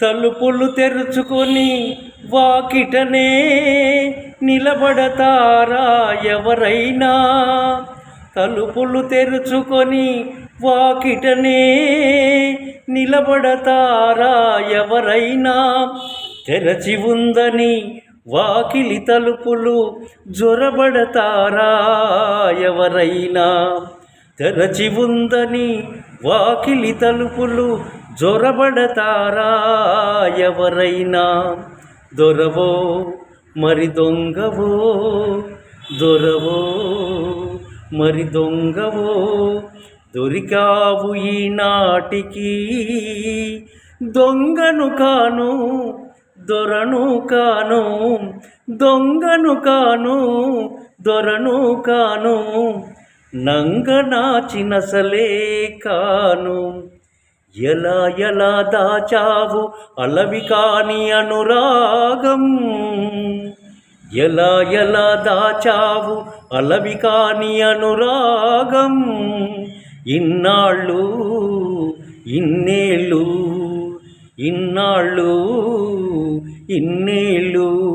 తలుపులు తెరుచుకొని వాకిటనే నిలబడతారా ఎవరైనా? తలుపులు తెరుచుకొని వాకిటనే నిలబడతారా ఎవరైనా? తెరచి ఉందని వాకిలి తలుపులు జొరబడతారా ఎవరైనా? తెరచి ఉందని వాకిలి తలుపులు జొరబడతారా ఎవరైనా? దొరవో మరి దొంగవో? దొరవో మరి దొంగవో? దొరికావు ఈనాటికి దొంగను కాను దొరను కాను దొంగను కాను దొరను కాను నంగనాచినసలే కాను. ఎలా ఎలా దాచావు అలవి కాని అనురాగం? ఎలా ఎలా దాచావు అలవి కాని అనురాగం? ఇన్నాళ్ళు ఇన్నేళ్ళు ఇన్నాళ్ళు ఇన్నేళ్ళు